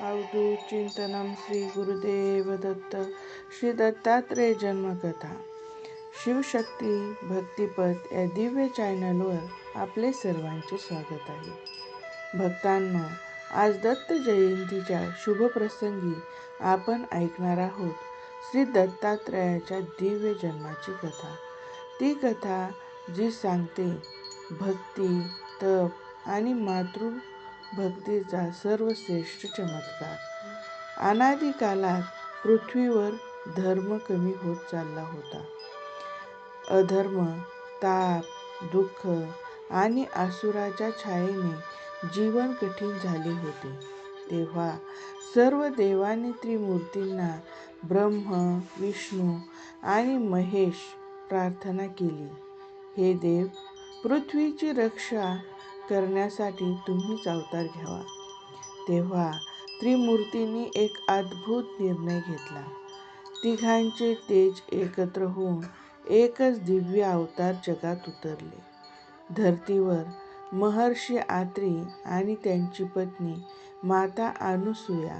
अवधूत चिंतनम श्री गुरुदेव दत्त श्री दत्तात्रय जन्मकथा. शिवशक्ती भक्तिपथ या दिव्य चॅनलवर आपले सर्वांचे स्वागत आहे. भक्तांना आज दत्त जयंतीच्या शुभप्रसंगी आपण ऐकणार आहोत श्री दत्तात्रयाच्या दिव्य जन्माची कथा. ती कथा जी सांगते भक्ती तप आणि मातृ भक्तीचा सर्वश्रेष्ठ चमत्कार. अनादी कालात पृथ्वीवर धर्म कमी होत चालला होता. अधर्म ताप दुःख आणि आसुराच्या छायेने जीवन कठीण झाले होते. तेव्हा सर्व देवानी त्रिमूर्तींना ब्रह्म विष्णू आणि महेश प्रार्थना केली. हे देव पृथ्वीची रक्षा करण्यासाठी तुम्हीच अवतार घ्यावा. तेव्हा त्रिमूर्तींनी एक अद्भुत निर्णय घेतला. तिघांचे तेज एकत्र होऊन एकच दिव्य अवतार जगात उतरले. धर्तीवर महर्षी आत्री आणि त्यांची पत्नी माता अनुसूया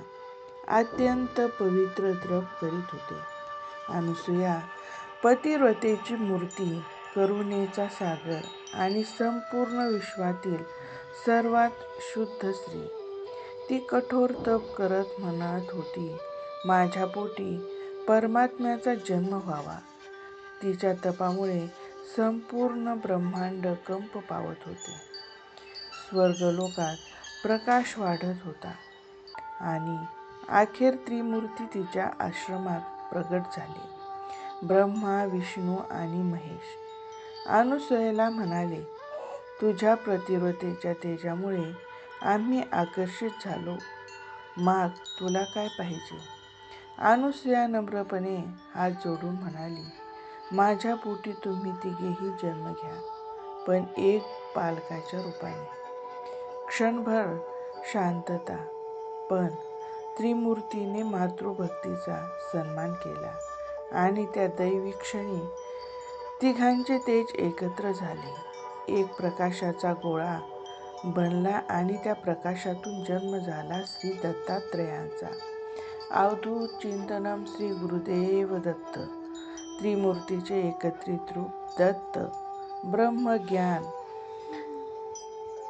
अत्यंत पवित्र द्रप करीत होते. अनुसूया पतिव्रतेची मूर्ती करुणेचा सागर आणि संपूर्ण विश्वातील सर्वात शुद्ध स्त्री. ती कठोर तप करत म्हणत होती माझ्या पोटी परमात्म्याचा जन्म व्हावा. तिच्या तपामुळे संपूर्ण ब्रह्मांड कंप पावत होते. स्वर्गलोकात प्रकाश वाढत होता आणि अखेर त्रिमूर्ती तिच्या आश्रमात प्रगट झाली. ब्रह्मा विष्णू आणि महेश अनुसयेला म्हणाले तुझ्या प्रतिरोधेच्या तेजामुळे आम्ही आकर्षित झालो. माग तुला काय पाहिजे? अनुसया नम्रपणे हात जोडून म्हणाली माझ्या पोटी तुम्ही तिघेही जन्म घ्या पण एक पालकाच्या रूपाने. क्षणभर शांतता पण त्रिमूर्तीने मातृभक्तीचा सन्मान केला आणि त्या दैवी क्षणी तिघांचे तेज एकत्र झाले. एक प्रकाशाचा गोळा बनला आणि त्या प्रकाशातून जन्म झाला श्री दत्तात्रेयांचा. अवधूत चिंतनम श्री गुरुदेव दत्त. त्रिमूर्तीचे एकत्रित रूप दत्त. ब्रह्मज्ञान.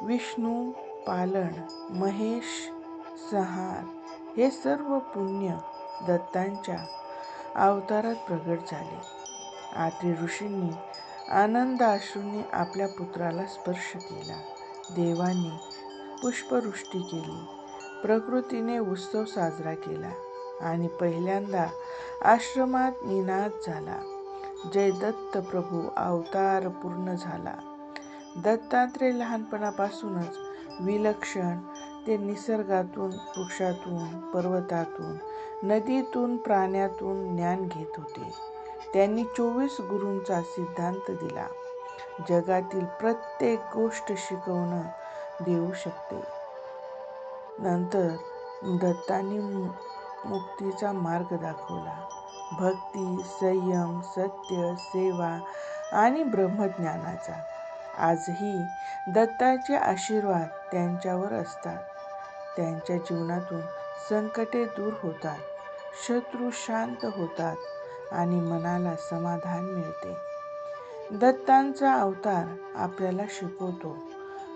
विष्णू पालन. महेश सहार. हे सर्व पुण्य दत्तांच्या अवतारात प्रगट झाले. आत्री ऋषींनी आनंदाश्रूंनी आपल्या पुत्राला स्पर्श केला. देवाने पुष्पवृष्टी केली. प्रकृतीने उत्सव साजरा केला आणि पहिल्यांदा आश्रमात निनाद झाला. जय दत्त प्रभू अवतार पूर्ण झाला. दत्तात्रय लहानपणापासूनच विलक्षण ते निसर्गातून वृक्षातून पर्वतातून नदीतून प्राण्यातून ज्ञान घेत होते. त्यांनी चोवीस गुरूंचा सिद्धांत दिला. जगातील प्रत्येक गोष्ट शिकवणं देऊ शकते. नंतर दत्तांनी मुक्तीचा मार्ग दाखवला. भक्ती संयम सत्य सेवा आणि ब्रह्मज्ञानाचा. आजही दत्ताचे आशीर्वाद त्यांच्यावर असतात. त्यांच्या जीवनातून संकटे दूर होतात. शत्रू शांत होतात. आणि मनाला समाधान मिळते. दत्तांचा अवतार आपल्याला शिकवतो.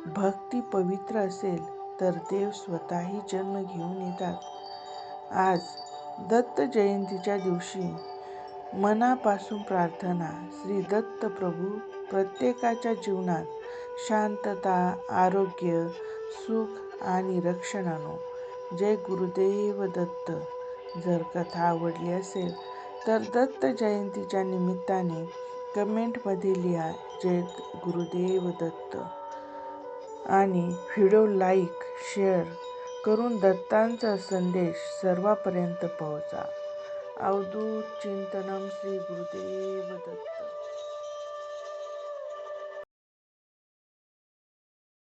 भक्ती पवित्र असेल तर देव स्वतःही जन्म घेऊन येतात. आज दत्त जयंतीच्या दिवशी मनापासून प्रार्थना श्री दत्त प्रभू प्रत्येकाच्या जीवनात शांतता आरोग्य सुख आणि रक्षण आणो. जय गुरुदेव दत्त. जर कथा आवडली असेल तर दत्त जयंतीच्या निमित्ताने कमेंटमध्ये लिहा जय गुरुदेव दत्त. आणि व्हिडिओ लाईक शेअर करून दत्तांचा संदेश सर्वापर्यंत पोहोचा. अवधूत चिंतनम श्री गुरुदेव दत्त.